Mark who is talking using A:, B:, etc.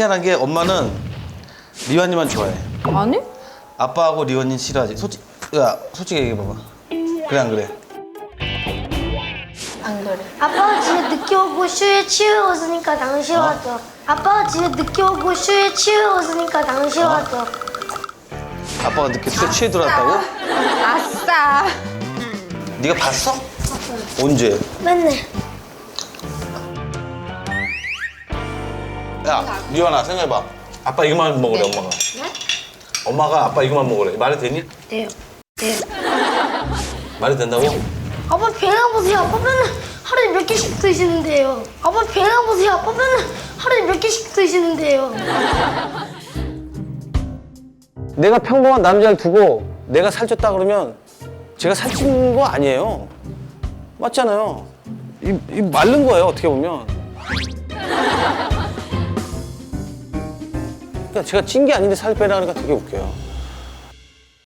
A: 희한한 게 엄마는 리완이만 좋아해.
B: 아니?
A: 아빠하고 리완이 싫어하지. 솔직, 야, 솔직히 얘기해봐봐. 그래 안 그래?
B: 안 그래.
C: 아빠가 집에 늦게 오고 슈에 치우었으니까 나는 싫어하죠. 아빠가 집에 늦게 오고 슈에 치우었으니까 나는 싫어하죠.
A: 아빠가 늦게 술 취해 들어왔다고?
B: 아싸.
A: 네가 봤어? 언제?
C: 맨날.
A: 야, 리완아 생각해봐. 아빠 이거만 먹으래 엄마가. 엄마가 아빠 이거만 먹으래. 말이 되니?
C: 네요. 네.
A: 말이 된다고?
C: 아빠 배나 보세요. 아빠 맨날 하루에 몇 개씩 드시는데요. 아빠 배나 보세요. 아빠 맨날 하루에 몇 개씩 드시는데요.
A: 내가 평범한 남자를 두고 내가 살쪘다 그러면 제가 살찐 거 아니에요. 맞잖아요. 이, 이 마른 거예요, 어떻게 보면. 그러니까 제가 찐 게 아닌데 살 빼라 그러니까 되게 웃겨요.